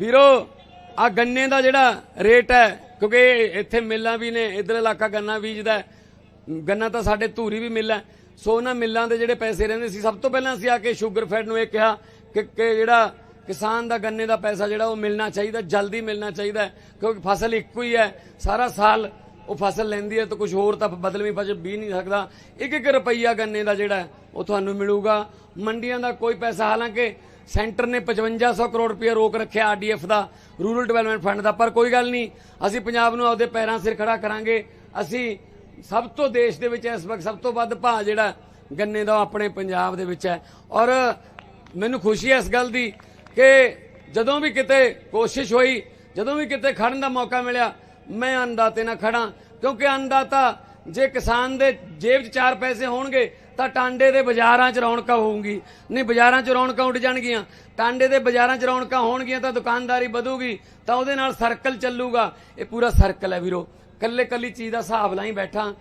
ਵੀਰੋ ਆ ਗੰਨੇ ਦਾ ਜਿਹੜਾ ਰੇਟ ਹੈ, ਕਿਉਂਕਿ ਇੱਥੇ ਮਿੱਲਾਂ ਵੀ ਨੇ ਇਧਰ ਇਲਾਕਾ ਗੰਨਾ ਬੀਜਦਾ ਗੰਨਾ ਤਾਂ ਸਾਡੇ ਧੂਰੀ ਵੀ ਮਿੱਲ ਹੈ। ਸੋ ਉਹਨਾਂ ਮਿੱਲਾਂ ਦੇ ਜਿਹੜੇ ਪੈਸੇ ਰਹਿੰਦੇ ਸੀ, ਸਭ ਤੋਂ ਪਹਿਲਾਂ ਅਸੀਂ ਆ ਕੇ ਸ਼ੂਗਰ ਫੈਡ ਨੂੰ ਇਹ ਕਿਹਾ ਕਿ ਕਿ ਜਿਹੜਾ ਕਿਸਾਨ ਦਾ ਗੰਨੇ ਦਾ ਪੈਸਾ ਜਿਹੜਾ ਉਹ ਮਿਲਣਾ ਚਾਹੀਦਾ, ਜਲਦੀ ਮਿਲਣਾ ਚਾਹੀਦਾ ਕਿਉਂਕਿ ਫਸਲ ਇੱਕੋ ਹੀ ਹੈ, ਸਾਰਾ ਸਾਲ ਉਹ ਫਸਲ ਲੈਂਦੀ ਹੈ ਤਾਂ ਕੁਝ ਹੋਰ ਤਾਂ ਬਦਲਵੀਂ ਫਸਲ ਬੀਜ ਨਹੀਂ ਸਕਦਾ। ਇੱਕ ਇੱਕ ਰੁਪਈਆ ਗੰਨੇ ਦਾ ਜਿਹੜਾ ਉਹ ਤੁਹਾਨੂੰ ਮਿਲੂਗਾ। ਮੰਡੀਆਂ ਦਾ ਕੋਈ ਪੈਸਾ, ਹਾਲਾਂਕਿ ਸੈਂਟਰ ਨੇ 5500 ਕਰੋੜ ਰੁਪਏ ਰੋਕ ਰੱਖਿਆ ਆਰਡੀਐਫ ਦਾ, ਰੂਰਲ ਡਿਵੈਲਪਮੈਂਟ ਫੰਡ ਦਾ, ਪਰ ਕੋਈ ਗੱਲ ਨਹੀਂ, ਅਸੀਂ ਪੰਜਾਬ ਨੂੰ ਆਪਦੇ ਪੈਰਾਂ ਸਿਰ ਖੜਾ ਕਰਾਂਗੇ। ਅਸੀਂ ਸਭ ਤੋਂ ਦੇਸ਼ ਦੇ ਵਿੱਚ ਇਸ ਵਕਤ ਸਭ ਤੋਂ ਵੱਧ ਭਾਅ ਜਿਹੜਾ ਗੰਨੇ ਦਾ ਉਹ ਆਪਣੇ ਪੰਜਾਬ ਦੇ ਵਿੱਚ ਹੈ। ਔਰ ਮੈਨੂੰ ਖੁਸ਼ੀ ਹੈ ਇਸ ਗੱਲ ਦੀ ਕਿ ਜਦੋਂ ਵੀ ਕਿਤੇ ਕੋਸ਼ਿਸ਼ ਹੋਈ, ਜਦੋਂ ਵੀ ਕਿਤੇ ਖੜਨ ਦਾ ਮੌਕਾ ਮਿਲਿਆ, ਮੈਂ ਅੰਨਦਾਤੇ ਨਾਲ ਖੜਾ, ਕਿਉਂਕਿ ਅੰਨਦਾਤਾ ਜੇ ਕਿਸਾਨ ਦੇ ਜੇਬ 'ਚ ਚਾਰ ਪੈਸੇ ਹੋਣਗੇ ਤਾਂ ਟਾਂਡੇ ਦੇ ਬਾਜ਼ਾਰਾਂ 'ਚ ਰੌਣਕਾਂ ਹੋਊਗੀ। ਨਹੀਂ, ਬਾਜ਼ਾਰਾਂ 'ਚ ਰੌਣਕਾਂ ਉੱਡ ਜਾਣਗੀਆਂ। ਟਾਂਡੇ ਦੇ ਬਾਜ਼ਾਰਾਂ 'ਚ ਰੌਣਕਾਂ ਹੋਣਗੀਆਂ ਤਾਂ ਦੁਕਾਨਦਾਰੀ ਵਧੂਗੀ, ਤਾਂ ਉਹਦੇ ਨਾਲ ਸਰਕਲ ਚੱਲੂਗਾ। ਇਹ ਪੂਰਾ ਸਰਕਲ ਹੈ ਵੀਰੋ। ਕੱਲੇ ਕੱਲੀ ਚੀਜ਼ ਦਾ ਹਿਸਾਬ ਲਾਈ ਬੈਠਾ।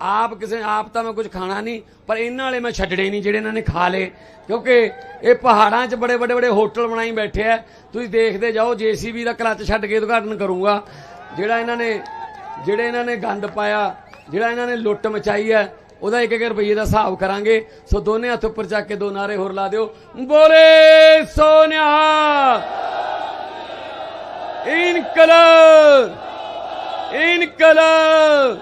ਆਪ ਕਿਸੇ, ਆਪ ਤਾਂ ਮੈਂ ਕੁਝ ਖਾਣਾ ਨਹੀਂ, ਪਰ ਇਹਨਾਂ ਵਾਲੇ ਮੈਂ ਛੱਡਣੇ ਨਹੀਂ ਜਿਹੜੇ ਇਹਨਾਂ ਨੇ ਖਾ ਲਏ। ਕਿਉਂਕਿ ਇਹ ਪਹਾੜਾਂ 'ਚ ਬੜੇ ਬੜੇ ਬੜੇ ਹੋਟਲ ਬਣਾਈ ਬੈਠੇ ਆ। ਤੁਸੀਂ ਦੇਖਦੇ ਜਾਓ ਜੀਸੀਬੀ ਦਾ ਕਲੱਚ ਛੱਡ ਕੇ ਉਦਘਾਟਨ ਕਰੂੰਗਾ। ਜਿਹੜਾ ਇਹਨਾਂ ਨੇ, ਜਿਹੜੇ ਇਹਨਾਂ ਨੇ ਗੰਦ ਪਾਇਆ, ਜਿਹੜਾ ਇਹਨਾਂ ਨੇ ਲੁੱਟ ਮਚਾਈ ਹੈ ਉਹਦਾ ਇੱਕ ਇੱਕ ਰੁਪਈਏ ਦਾ ਹਿਸਾਬ ਕਰਾਂਗੇ। ਸੋ ਦੋਨੇ ਹੱਥ ਉੱਪਰ ਚੱਕ ਕੇ ਦੋ ਨਾਰੇ ਹੋਰ ਲਾ ਦਿਓ। ਬੋਲੇ ਸੋਨਿਆ। ਇਨਕਲਾਬ। ਇਨਕਲਾਬ।